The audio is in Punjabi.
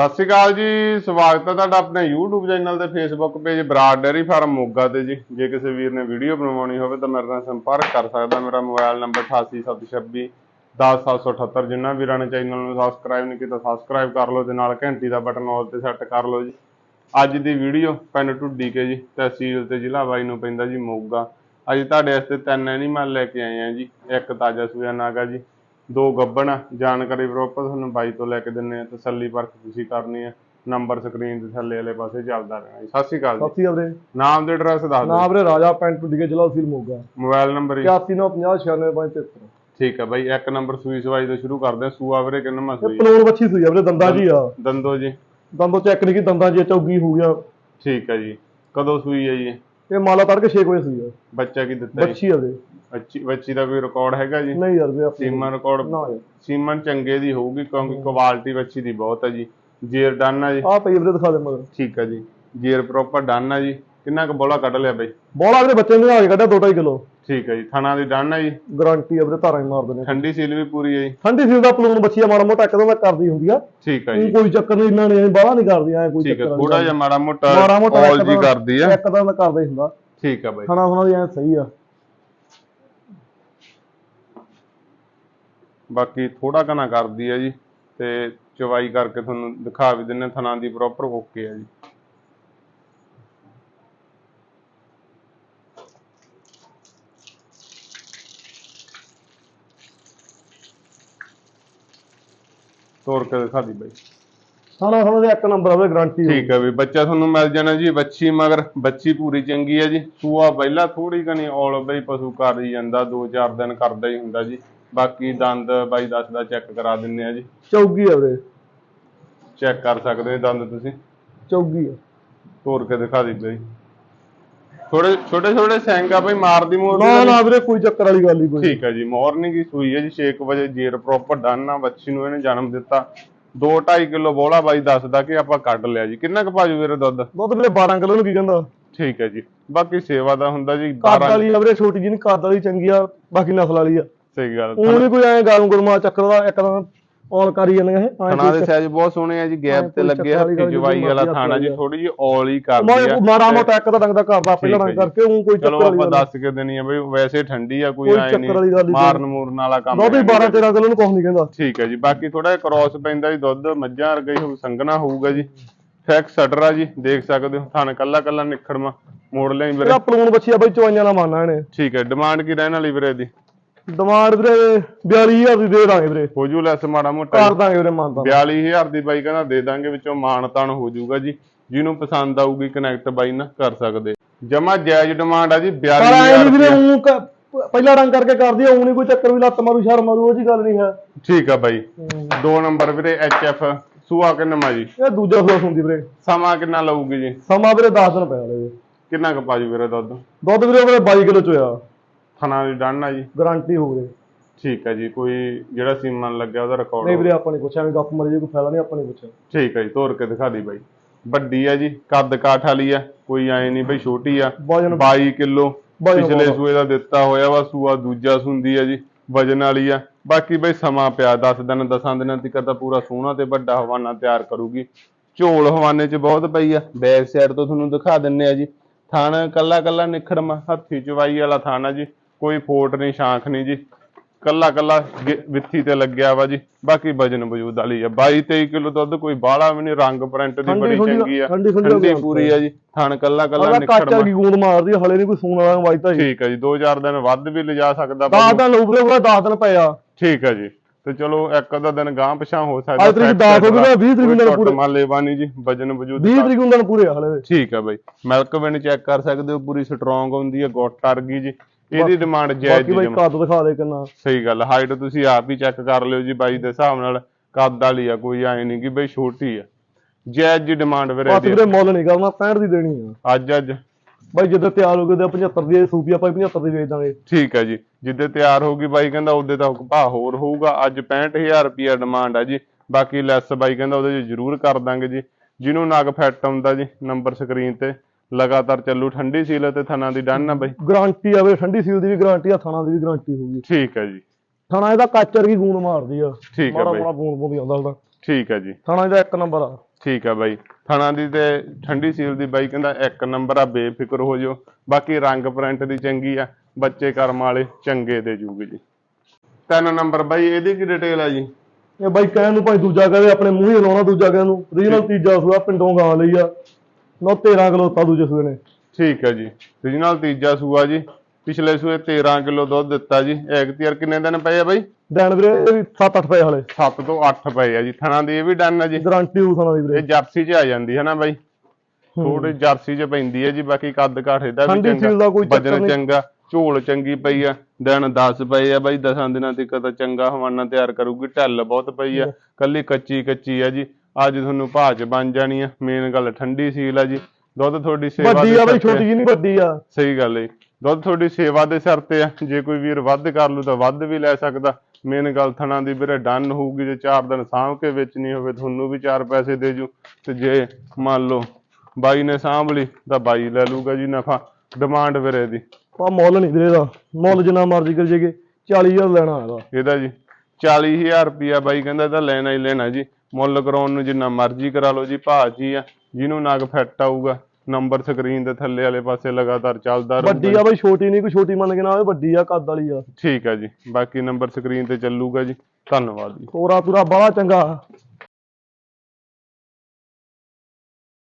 ਸਤਿ ਸ਼੍ਰੀ ਅਕਾਲ ਜੀ, ਸਵਾਗਤ ਹੈ ਤੁਹਾਡਾ ਆਪਣੇ YouTube ਚੈਨਲ ਤੇ Facebook page Brar dairy farm Moga ਤੇ ਜੀ। ਜੇ ਕਿਸੇ ਵੀਰ ਨੇ ਵੀਡੀਓ ਬਣਵਾਉਣੀ ਹੋਵੇ ਤਾਂ ਮੇਰੇ ਨਾਲ ਸੰਪਰਕ ਕਰ ਸਕਦਾ, ਮੇਰਾ ਮੋਬਾਈਲ ਨੰਬਰ 8876 10778 ਜਿਨ੍ਹਾਂ ਵੀਰਾਂ ਨੇ ਚੈਨਲ ਨੂੰ ਸਬਸਕ੍ਰਾਈਬ ਨਹੀਂ ਕੀਤਾ ਸਬਸਕ੍ਰਾਈਬ ਕਰ ਲਓ ਤੇ ਨਾਲ ਘੰਟੀ ਦਾ ਬਟਨ ਆਲ ਤੇ ਸੈੱਟ ਕਰ ਲਓ ਜੀ। ਅੱਜ ਦੀ ਵੀਡੀਓ ਪਿੰਡ ਢੁੱਡੀ ਕੇ ਜੀ, ਤਹਿਸੀਲ ਤੇ ਜ਼ਿਲ੍ਹਾ ਬਾਈ ਨੂੰ ਪੈਂਦਾ ਜੀ ਮੋਗਾ। ਅੱਜ ਤੁਹਾਡੇ ਵਾਸਤੇ ਤਿੰਨ ਐਨੀਮਲ ਲੈ ਕੇ ਆਏ ਆ ਜੀ, ਇੱਕ ਤਾਜਾ ਸੂਆ ਨਾਗਾ ਜੀ। ਦੋ ਗੱਬਣ। ਜਾਣਕਾਰੀ ਪ੍ਰੋਪਰ ਤੁਹਾਨੂੰ ਬਾਈ ਤੋਂ ਲੈ ਕੇ ਦਿੰਨੇ ਆ ਤਸੱਲੀ ਪਰਖ ਤੁਸੀਂ ਕਰਨੀ ਆ ਨੰਬਰ ਸਕਰੀਨ ਦੇ ਥੱਲੇ ਵਾਲੇ ਪਾਸੇ ਚੱਲਦਾ ਰਹਿਣਾ ਜੀ। ਸਤਿ ਸ਼੍ਰੀ ਅਕਾਲ ਸਤਿ ਸ਼੍ਰੀ ਅਕਾਲ ਵੀਰੇ। ਨਾਮ ਤੇ ਐਡਰੈਸ ਦੱਸ ਦਿਓ। ਨਾਮ ਵੀਰੇ ਰਾਜਾ ਪਿੰਡ ਟੁੱਡੀਏ ਜ਼ਿਲ੍ਹਾ ਸੀਲ ਮੋਗਾ। ਮੋਬਾਈਲ ਨੰਬਰ ਜੀ। 8195069573 ਠੀਕ ਹੈ ਬਾਈ ਇੱਕ ਨੰਬਰ ਸੂਈ ਸਵਾਈ ਤੋਂ ਸ਼ੁਰੂ ਕਰਦੇ ਆ। ਸੂਆ ਵੀਰੇ ਕਿੰਨਾ ਮਾ ਇਹ ਸੂਈ ਪਲੋਣ ਬੱਚੀ ਸੂਈ ਆ ਵੀਰੇ ਦੰਦਾਂ ਜੀ ਆ। ਦੰਦੋ ਜੀ। ਦੰਦੋਂ ਚੈੱਕ ਨਹੀਂ ਕੀ ਦੰਦਾਂ ਜੀ ਚੌਗੀ ਹੋ ਗਿਆ। ਠੀਕ ਹੈ ਜੀ। ਕਦੋਂ ਸੂਈ ਹੈ ਜੀ ਇਹ ਮਾਲਾ ਤੜਕੇ 6 ਵਜੇ ਆ। ਬੱਚਾ ਕੀ ਦਿੱਤਾ ਜੀ? ਬੱਚੀ ਆ ਵੀਰੇ ਬੱਚੀ ਬੱਚੀ ਦਾ ਕੋਈ ਰਿਕਾਰਡ ਹੈਗਾ ਜੀ? ਨਹੀਂ ਯਾਰ ਵੀਰੇ ਆਪਣੀ ਸੀਮਨ ਰਿਕਾਰਡ ਨਾ ਸੀਮਨ ਚੰਗੇ ਦੀ ਹੋਊਗੀ ਕਿਉਂਕਿ ਕੁਆਲਿਟੀ ਬੱਚੀ ਦੀ ਬਹੁਤ ਹੈ ਜੀ। ਜੇਰ ਡਨ ਆ ਜੀ। ਆਹ ਪਈ ਵੀਰੇ ਦਿਖਾ ਦੇ ਮਗਰ। ਠੀਕ ਹੈ ਜੀ। ਜੇਰ ਪ੍ਰੋਪਰ ਡਨ ਆ ਜੀ। ਕਿੰਨਾ ਕੁ ਬੋਲਾ ਕੱਢ ਲਿਆ ਬਾਈ? ਬੋਲਾ ਵੀਰੇ ਬੱਚੇ ਨੂੰ ਆ ਕੇ ਕੱਢਿਆ 2.5 ਕਿਲੋ। ਠੀਕ ਹੈ ਜੀ ਥਣਾ ਦੀ ਡਨ ਆ ਜੀ। ਗਾਰੰਟੀ ਆ ਵੀਰੇ ਧਾਰਾਂ ਹੀ ਮਾਰਦੇ ਨੇ ਠੰਡੀ ਸੀਲ ਵੀ ਪੂਰੀ ਹੈ ਜੀ। ਠੰਡੀ ਸੀਲ ਦਾ ਪਲੋਣ ਬੱਚੀ ਆ ਮਾੜਾ ਮੋਟਾ ਇੱਕ ਤਾਂ ਕਰਦੀ ਹੁੰਦੀ ਆ। ਠੀਕ ਹੈ ਜੀ। ਕੋਈ ਚੱਕਰ ਨਹੀਂ ਇਹਨਾਂ ਨੇ ਬਾਹਲਾ ਨਹੀਂ ਕਰਦੀ ਐ ਕੋਈ ਹੈ ਚੱਕਰ ਥੋੜਾ ਜਿਹਾ ਮਾੜਾ ਮੋਟਾ ਮਾੜਾ ਮੋਟਾ ਜੀ ਕਰਦੀ ਆ। ਇੱਕ ਤਾਂ ਮੈਂ ਕਰਦਾ ਹੀ ਹੁੰਦਾ। ਠੀਕ ਹੈ ਬਾਈ। ਖਾਣਾ ਖਾਣਾ ਦੀ ਐ ਸਹੀ ਆ। ਬਾਕੀ ਥੋੜਾ ਕਨਾ ਕਰਦੀ ਆ ਜੀ ਤੇ ਚਵਾਈ ਕਰਕੇ ਤੁਹਾਨੂੰ ਦਿਖਾ ਵੀ ਦਿੰਨੇ ਥਣਾ ਦੀ ਪ੍ਰੋਪਰ ਓਕੇ ਆ ਜੀ। ਤੋਰ ਕੇ ਦਿਖਾ ਦੀ ਬਾਈ। ਖਾਣਾ ਦੇ ਇੱਕ ਨੰਬਰ ਆ ਵੀਰੇ ਗਾਰੰਟੀ ਠੀਕ ਹੈ ਵੀ ਬੱਚਾ ਤੁਹਾਨੂੰ ਮਿਲ ਜਾਣਾ ਜੀ ਬੱਚੀ ਮਗਰ ਬੱਚੀ ਪੂਰੀ ਚੰਗੀ ਹੈ ਜੀ। ਸੂਆ ਪਹਿਲਾਂ ਥੋੜੀ ਕਨੀ ਔਲ ਬਈ ਪਸ਼ੂ ਕਰ ਹੀ ਜਾਂਦਾ 2-4 ਦਿਨ ਕਰਦਾ ਹੀ ਹੁੰਦਾ ਜੀ। ਬਾਕੀ ਦੰਦ ਬਾਈ ਦੱਸਦਾ ਚੈੱਕ ਕਰਾ ਦਿੰਨੇ ਆ ਜੀ। ਚੌਗੀ ਆ ਵੀਰੇ। ਚੈੱਕ ਕਰ ਸਕਦੇ ਹੋ ਦੰਦ ਤੁਸੀਂ। ਚੌਗੀ ਆ। ਤੋੜ ਕੇ ਦਿਖਾ ਦੇ ਬਈ। ਥੋੜੇ ਛੋਟੇ ਛੋਟੇ ਸੈਂਗਾ ਬਈ ਮਾਰਦੀ ਮੋਰ ਨਾ ਨਾ ਵੀਰੇ ਕੋਈ ਚੱਕਰ ਵਾਲੀ ਗੱਲ ਨਹੀਂ ਕੋਈ। ਠੀਕ ਹੈ ਜੀ ਮਾਰਨਿੰਗ ਹੀ ਸੂਈ ਹੈ ਜੀ 6 ਵਜੇ ਜੇਰ ਪ੍ਰੋਪਰ ਡਨ ਆ ਬੱਚੀ ਨੂੰ ਇਹਨੇ ਜਨਮ ਦਿੱਤਾ। 2.5 ਕਿਲੋ ਬੋਲਾ ਬਾਈ ਦੱਸਦਾ ਕਿ ਆਪਾਂ ਕੱਢ ਲਿਆ ਜੀ। ਕਿੰਨਾ ਕੁ ਭਾਜੂ ਵੀਰੇ ਦੁੱਧ? ਦੁੱਧ ਵੀਰੇ 12 ਕਿਲੋ ਨੂੰ ਕੀ ਕਹਿੰਦਾ? ਠੀਕ ਹੈ ਜੀ ਬਾਕੀ ਸੇਵਾ ਦਾ ਹੁੰਦਾ ਜੀ ਕੱਦ 12 ਵਾਲੀ ਆ ਵੀਰੇ ਛੋਟੀ ਜਿਹੀ ਨੀ ਕੱਦ ਵਾਲੀ ਚੰਗੀ ਆ ਬਾਕੀ ਨਸਲ ਵਾਲੀ ਆ। ਸਹੀ ਗੱਲ ਉਹ ਨਹੀਂ ਕੋਈ ਐ ਗਾਲੂ ਗੁਰਮਾ ਚੱਕਰ ਦਾ ਇੱਕ ਤਾਂ ਔਲ ਕਰੀ ਜਾਂਦੇ ਇਹ ਥਣਾ ਦੇ ਸਾਈਜ਼ ਬਹੁਤ ਸੋਹਣੇ ਆ ਜੀ ਗੈਪ ਤੇ ਲੱਗੇ ਹੱਥੀ ਜਵਾਈ ਨਹੀਂ, ਵਾਲਾ ਥਾਣਾ ਜੀ ਥੋੜੀ ਜਿਹੀ ਔਲ ਹੀ ਕਰਦੀ ਆ। ਮਾੜਾ ਮੋਟਾ ਇੱਕ ਤਾਂ ਰੰਗ ਦਾ ਕਰਦਾ ਪਹਿਲਾਂ ਰੰਗ। ਕਰਕੇ ਉਹ ਕੋਈ ਚਲੋ ਚੱਕਰ ਵਾਲੀ ਆਪਾਂ ਗੱਲ ਦੱਸ ਕੇ ਦੇਣੀ ਆ ਬਈ ਵੈਸੇ ਠੰਡੀ ਆ ਕੋਈ ਆਏ ਨਹੀਂ ਨਹੀਂ। ਮਾਰਨ ਮੂਰਨ ਵਾਲਾ ਕੰਮ ਦੁੱਧ ਹੈ ਹੀ 12 13 ਕਿਲੋ ਨੂੰ ਕੁਝ ਨਹੀਂ ਕਹਿੰਦਾ। ਠੀਕ ਹੈ ਜੀ ਬਾਕੀ ਥੋੜਾ ਜਿਹਾ ਕ੍ਰਾਸ ਪੈਂਦਾ ਜੀ ਦੁੱਧ ਮੱਝਾਂ ਵਰਗਾ ਹੀ ਸੰਘਣਾ ਹੋਊਗਾ ਜੀ। ਫੈਕ ਸਟਰਾ ਜੀ ਦੇਖ ਸਕਦੇ ਹੋ ਥਣ ਕੱਲਾ ਕੱਲਾ ਨਿਖੜਮਾ ਮੋੜ ਲਿਆ ਵੀਰੇ। ਪਲੂਣ ਬੱਚੀ ਆ ਬਈ ਚਵਾਈਆਂ ਨਾਲ ਮਾਨਣਾ ਇਹਨੇ। ਠੀਕ ਹੈ ਡਿਮਾਂਡ ਕੀ ਰਹਿਣ ਵਾਲੀ ਵੀਰੇ ਦੀ ਡਿਮਾਂਡ ਵੀਰੇ 42000 ਦੀ ਦੇ ਦਾਂਗੇ ਵੀਰੇ। ਹੋ ਜੂ ਲੈਸ ਮਾੜਾ ਮੋਟਾ ਕਰ ਦਾਂਗੇ ਵੀਰੇ ਮਾਨਤਾ 42000 ਦੀ ਬਾਈ ਕਹਿੰਦਾ ਦੇ ਦਾਂਗੇ ਵਿੱਚੋਂ ਮਾਣ ਤਾਣ ਹੋ ਜਾਊਗਾ ਜੀ। ਜਿਹਨੂੰ ਪਸੰਦ ਆਊਗੀ ਕਨੈਕਟ ਬਾਈ ਨਾਲ ਕਰ ਸਕਦੇ। ਜਮਾ ਜਾਇਜ਼ ਡਿਮਾਂਡ ਆ ਜੀ ਪਰ ਐ 42000 ਨਹੀਂ ਵੀਰੇ ਉਹ ਪਹਿਲਾਂ ਰੰਗ ਕਰਕੇ ਕਰਦੀ ਆ ਉਹ ਨਹੀਂ ਕੋਈ ਚੱਕਰ ਵੀ ਲੱਤ ਮਾਰੂ ਸ਼ਰ ਮਾਰੂ ਉਹ ਜੀ ਗੱਲ ਨਹੀਂ ਹੈ। ਠੀਕ ਆ ਬਾਈ। ਦੋ ਨੰਬਰ ਵੀਰੇ ਐਫ ਸੂਆ ਕਿੰਨਾ ਜੀ? ਇਹ ਦੂਜਾ ਫਲੋਸ ਹੁੰਦੀ ਵੀਰੇ। ਸਮਾਂ ਕਿੰਨਾ ਲਊਗੀ ਜੀ? ਸਮਾਂ ਵੀਰੇ 10 ਦਿਨ ਪਿਆ ਕਿੰਨਾ ਕੁ ਪਾਜੂ ਵੀਰੇ ਦੁੱਧ? ਦੁੱਧ ਵੀਰੇ ਵੀਰੇ 22 ਕਿਲੋ ਚੋਇਆ ਥਣਾ ਦੀ ਡਨ ਆ ਜੀ? ਗਾਰੰਟੀ ਹੋ ਠੀਕ ਹੈ ਜੀ ਕੋਈ ਜਿਹੜਾ ਸੀਮਨ ਲੱਗਿਆ ਉਹਦਾ ਨਹੀਂ ਰਿਕਾਰਡ ਵੀਰੇ ਆਪਾਂ ਨਹੀਂ ਪੁੱਛਿਆ ਐਵੇਂ ਗੱਪ ਮਾਰੀ ਜੇ ਕੋਈ ਫਾਇਦਾ ਨਹੀਂ ਆਪਾਂ ਨਹੀਂ ਪੁੱਛਿਆ। ਠੀਕ ਹੈ ਜੀ ਤੋਰ ਕੇ ਦਿਖਾ ਦੀ ਬਾਈ। ਵੱਡੀ ਆ ਜੀ ਕੱਦ ਕਾਠ ਵਾਲੀ ਆ ਕੋਈ ਐ ਨਹੀਂ ਬਈ ਛੋਟੀ ਆ। ਵਜਨ 22 ਕਿਲੋ ਪਿਛਲੇ। ਸੂਏ ਦਾ ਦਿੱਤਾ ਹੋਇਆ ਵਾ ਸੂਆ ਦੂਜਾ ਸੁੰਦੀ ਆ ਜੀ ਵਜਨ ਵਾਲੀ ਆ। ਬਾਕੀ ਬਈ ਸਮਾਂ ਪਿਆ 10 ਦਿਨ 10 ਦਿਨਾਂ ਤੱਕ ਤਾਂ ਪੂਰਾ ਸੋਹਣਾ ਤੇ ਵੱਡਾ ਹਵਾਨਾ ਤਿਆਰ ਕਰੂਗੀ। ਝੋਲ ਹਵਾਨੇ 'ਚ ਬਹੁਤ ਪਈ ਆ ਬੈਕ ਸਾਈਡ ਤੋਂ ਤੁਹਾਨੂੰ ਦਿਖਾ ਦਿੰਨੇ ਆ ਜੀ। ਥਣ ਕੱਲਾ ਕੱਲਾ ਨਿਖੜਮਾ ਹੱਥੀ ਚਵਾਈ ਵਾਲਾ ਥਣ ਜੀ। ਕੋਈ ਫੋਟ ਨਹੀਂ ਸ਼ਾਂਖ ਨਹੀਂ ਜੀ। ਕੱਲਾ ਕੱਲਾ ਵਿੱਥੀ ਤੇ ਲੱਗਿਆ ਵਾ ਜੀ। ਬਾਕੀ ਵਜਨ ਵਜੂਦ ਵਾਲੀ ਆ। 22 23 ਕਿਲੋ ਦੁੱਧ ਕੋਈ ਬਾਹਲਾ ਵੀ ਨਹੀਂ ਰੰਗ ਪ੍ਰਿੰਟ ਦੀ ਬੜੀ ਚੰਗੀ ਆ। ਠੰਡੀ ਪੂਰੀ ਆ ਜੀ। ਥਣ ਕੱਲਾ ਕੱਲਾ ਕਾਚਾ ਨਿਖੜਮਾ ਕੀ ਗੂੰਦ ਮਾਰਦੀ ਆ, ਹਲੇ ਨਹੀਂ ਕੋਈ ਸੂਣ ਵਾਲਾ ਵਾਜਦਾ ਜੀ। ਠੀਕ ਹੈ ਜੀ 2-4 ਦਿਨ ਵੱਧ ਵੀ ਲਿਜਾ ਸਕਦਾ 10 ਬਾਬੂ। ਦਿਨ ਲਊ ਵੀਰੇ ਉਹਦਾ 10 ਦਿਨ ਪਏ ਆ ਠੀਕ ਹੈ ਜੀ। ਤੇ ਚਲੋ ਇੱਕ ਅੱਧਾ ਦਿਨ ਗਾਂ ਪਿਛਾਂ ਹੋ ਸਕਦਾ ਅੱਜ ਤਰੀਕ 10 ਹੋ ਗਈ ਨਾ 20 ਤਰੀਕ ਨੂੰ ਪੂਰੇ ਮਾਲੇ ਬਾਨੀ ਜੀ ਵਜਨ ਵਜੂਦ 20 ਤਰੀਕ ਨੂੰ ਪੂਰੇ ਆ ਹਲੇ। ਠੀਕ ਹੈ ਬਾਈ। ਮਿਲਕ ਵਿਨ ਚੈੱਕ ਕਰ ਸਕਦੇ ਹੋ ਪੂਰੀ ਸਟਰੋਂਗ ਹੁੰਦੀ ਹੈ ਗੁੱਟ ਟਰਗੀ ਜੀ। ਇਹਦੀ ਡਿਮਾਂਡ ਜਾਇਜ਼ ਬਾਕੀ ਬਾਈ ਜਮਾਂ। ਕੱਦ ਦਿਖਾ ਦੇ ਕਿੰਨਾ। ਸਹੀ ਗੱਲ ਹਾਈਟ ਤੁਸੀਂ ਆਪ ਹੀ ਚੈੱਕ ਕਰ ਲਿਓ ਜੀ ਬਾਈ ਦੇ ਹਿਸਾਬ ਨਾਲ ਕੱਦ ਵਾਲੀ ਆ ਕੋਈ ਐ ਨਹੀਂ ਕਿ ਬਈ ਛੋਟੀ ਆ। ਜਾਇਜ਼ ਜੀ ਡਿਮਾਂਡ ਵੀਰੇ ਬਸ ਦੀ ਵੀਰੇ ਮੁੱਲ ਨਹੀਂ ਕਰਨਾ 65 ਦੀ ਦੇਣੀ ਆ। ਅੱਜ ਅੱਜ। ਬਾਈ ਜਦੋਂ ਤਿਆਰ ਹੋ ਗਏ ਤੇ 75 ਦੀ ਸੂਪੀ ਆਪਾਂ 75 ਦੀ ਵੇਚ ਦਾਂਗੇ। ਠੀਕ ਹੈ ਜੀ ਜਿੱਦੇ ਤਿਆਰ ਹੋਊਗੀ ਬਾਈ ਕਹਿੰਦਾ ਉਹਦੇ ਤਾਂ ਭਾਅ ਹੋਰ ਹੋਊਗਾ ਅੱਜ 65000 ਰੁਪਿਆ ਡਿਮਾਂਡ ਆ ਜੀ। ਬਾਕੀ ਲੈਸ ਬਾਈ ਕਹਿੰਦਾ ਉਹਦੇ 'ਚ ਜ਼ਰੂਰ ਕਰ ਦਾਂਗੇ ਜੀ। ਜਿਹਨੂੰ ਨਗ ਫਿੱਟ ਆਉਂਦਾ ਜੀ ਨੰਬਰ ਸਕਰੀਨ ਤੇ। ਲਗਾਤਾਰ ਚੱਲੂ ਠੰਡੀ ਸੀਲ ਤੇ ਥਣਾ ਦੀ ਡਨ ਆ ਬਾਈ। ਗਾਰੰਟੀ ਆ ਠੰਡੀ ਸੀਲ ਦੀ ਵੀ ਗਾਰੰਟੀ ਆ ਥਾਣਾ ਦੀ ਵੀ ਗਾਰੰਟੀ ਹੋਊਗੀ। ਠੀਕ ਹੈ ਜੀ। ਥਾਣਾ ਇਹਦਾ ਕੱਚ ਵਰਗੀ ਗੂੰਦ ਮਾਰਦੀ ਆ। ਠੀਕ ਹੈ ਮਾੜਾ ਬਾਈ। ਮਾੜਾ ਗੂੰਦ ਬੂੰਦ ਆਉਂਦਾ ਉਹਦਾ। ਠੀਕ ਹੈ ਜੀ। ਥਾਣਾ ਦਾ ਇੱਕ ਨੰਬਰ ਆ। ਠੀਕ ਆ ਬਾਈ। ਥਣਾ ਦੀ ਤੇ ਠੰਡੀ ਸੀਲ ਦੀ ਬਾਈ ਕਹਿੰਦਾ ਇੱਕ ਨੰਬਰ ਆ ਬੇਫਿਕਰ ਹੋ ਜਾਓ। ਬਾਕੀ ਰੰਗ ਪ੍ਰਿੰਟ ਦੀ ਚੰਗੀ ਆ ਬੱਚੇ ਕਰਮ ਵਾਲੇ ਚੰਗੇ ਦੇ ਜੂਗੇ ਜੀ। ਤਿੰਨ ਨੰਬਰ ਬਾਈ ਇਹਦੀ ਕੀ ਡਿਟੇਲ ਆ ਜੀ? ਇਹ ਬਾਈ ਕਹਿਣ ਨੂੰ ਭਾਈ ਦੂਜਾ ਕਹਦੇ ਆਪਣੇ ਮੂੰਹ ਹੀ ਲਾਉਣਾ ਦੂਜਾ ਕਹਿਣ ਨੂੰ। ਰੀਜਨਲ ਤੀਜਾ ਸੂਆ ਪਿੰਡੋਂ ਗਾਂ ਲਈ ਆ। ਨੋ 13 ਕਿਲੋ ਤਾ ਦੂਜੇ ਸੂਏ ਨੇ ਠੀਕ ਹੈ ਜੀ। ਰੀਜਨਲ ਤੀਜਾ ਸੂਆ ਜੀ। ਪਿਛਲੇ ਸੂਏ 13 ਕਿਲੋ ਦੁੱਧ ਦਿੱਤਾ ਜੀ। ਐਗਤੀਅਰ ਕਿੰਨੇ ਦਿਨ ਪਏ ਆ ਬਾਈ? ਡੈਣ ਵੀਰੇ ਇਹ ਵੀ 7-8 ਪਏ ਹਲੇ। 7 ਤੋਂ 8 ਪਏ ਆ ਜੀ। ਥਣਾ ਦੀ ਇਹ ਵੀ ਡਨ ਆ ਜੀ। ਗਾਰੰਟੀ ਹੋ ਥਾਣਾ ਦੀ ਇਹ ਵੀਰੇ ਜਰਸੀ 'ਚ ਆ ਜਾਂਦੀ ਹੈ ਨਾ ਬਾਈ। ਥੋੜੀ ਜਰਸੀ 'ਚ ਪੈਂਦੀ ਹੈ ਜੀ। ਬਾਕੀ ਕੱਦ ਕਾਠ ਇਹਦਾ ਵੀ ਚੰਗਾ। ਵਜਨ। ਚੰਗਾ। ਝੋਲ ਚੰਗੀ ਪਈ ਆ। ਦਿਨ 10 ਪਏ ਆ ਬਾਈ। 10 ਦਿਨਾਂ ਤੱਕ ਤਾਂ ਚੰਗਾ ਹਵਾਨਾ ਤਿਆਰ ਕਰੂਗੀ। ਢੱਲ ਬਹੁਤ ਪਈ ਆ। ਕੱਲੀ ਕੱਚੀ ਕੱਚੀ ਆ ਜੀ। ਅੱਜ ਤੁਹਾਨੂੰ ਭਾਅ 'ਚ ਬਣ ਜਾਣੀ ਆ ਮੇਨ ਗੱਲ ਠੰਡੀ ਸੀਲ ਆ ਜੀ। ਦੁੱਧ ਤੁਹਾਡੀ ਸੇਵਾ ਵੱਡੀ ਆ ਬਾਈ ਤੇ ਛੋਟੀ ਜੀ ਨਹੀਂ ਵੱਡੀ ਆ। ਸਹੀ ਗੱਲ ਹੈ ਜੀ। ਦੁੱਧ ਤੁਹਾਡੀ ਸੇਵਾ ਦੇ ਸਿਰ ਤੇ ਆ। ਜੇ ਕੋਈ ਵੀਰ ਵੱਧ ਕਰ ਲੂ ਤਾਂ ਵੱਧ ਵੀ ਲੈ ਸਕਦਾ। ਮੇਨ ਗੱਲ ਥਣਾ ਦੀ ਵੀਰੇ ਡਨ ਹੋਊਗੀ ਜੇ 4 ਦਿਨ ਸਾਂਭ ਕੇ ਵੇਚਣੀ ਹੋਵੇ ਤੁਹਾਨੂੰ ਵੀ 4 ਪੈਸੇ ਦੇ ਜੂ। ਤੇ ਜੇ ਮੰਨ ਲਓ ਬਾਈ ਨੇ ਸਾਂਭ ਲਈ ਤਾਂ ਬਾਈ ਲੈ ਲੂਗਾ ਜੀ ਨਫਾ। ਡਿਮਾਂਡ ਵੀਰੇ ਦੀ। ਆ ਮੁੱਲ ਨਹੀਂ ਵੀਰੇ ਦਾ। ਮੁੱਲ ਜਿੰਨਾ ਮਰਜ਼ੀ ਕਰ ਜੇਗੇ 40000 ਲੈਣਾ ਹੈਗਾ। ਇਹਦਾ ਜੀ 40000 ਰੁਪਿਆ ਬਾਈ ਕਹਿੰਦਾ ਇਹਦਾ ਲੈਣਾ ਹੀ ਲੈਣਾ ਜੀ। ਮੁੱਲ ਕਰਾਉਣ ਨੂੰ ਜਿੰਨਾ ਮਰਜ਼ੀ ਕਰਾ ਲਓ ਜੀ ਭਾਅ ਜੀ ਆ ਜਿਹਨੂੰ ਨਗ ਫਿੱਟ ਆਊਗਾ ਨੰਬਰ ਸਕਰੀਨ ਦੇ ਥੱਲੇ ਵਾਲੇ ਪਾਸੇ ਲਗਾਤਾਰ ਚੱਲਦਾ ਰਹੂਗਾ ਵੱਡੀ ਆ ਬਾਈ ਛੋਟੀ ਨਹੀਂ ਕੋਈ ਛੋਟੀ ਮੰਨ ਕੇ ਨਾ ਆਵੇ ਵੱਡੀ ਆ ਕੱਦ ਵਾਲੀ ਆ। ਠੀਕ ਹੈ ਜੀ ਬਾਕੀ ਨੰਬਰ ਸਕਰੀਨ ਤੇ ਚੱਲੂਗਾ ਜੀ ਧੰਨਵਾਦ ਜੀ। ਤੋਰਾ ਤੁਰਾ ਬੜਾ ਚੰਗਾ।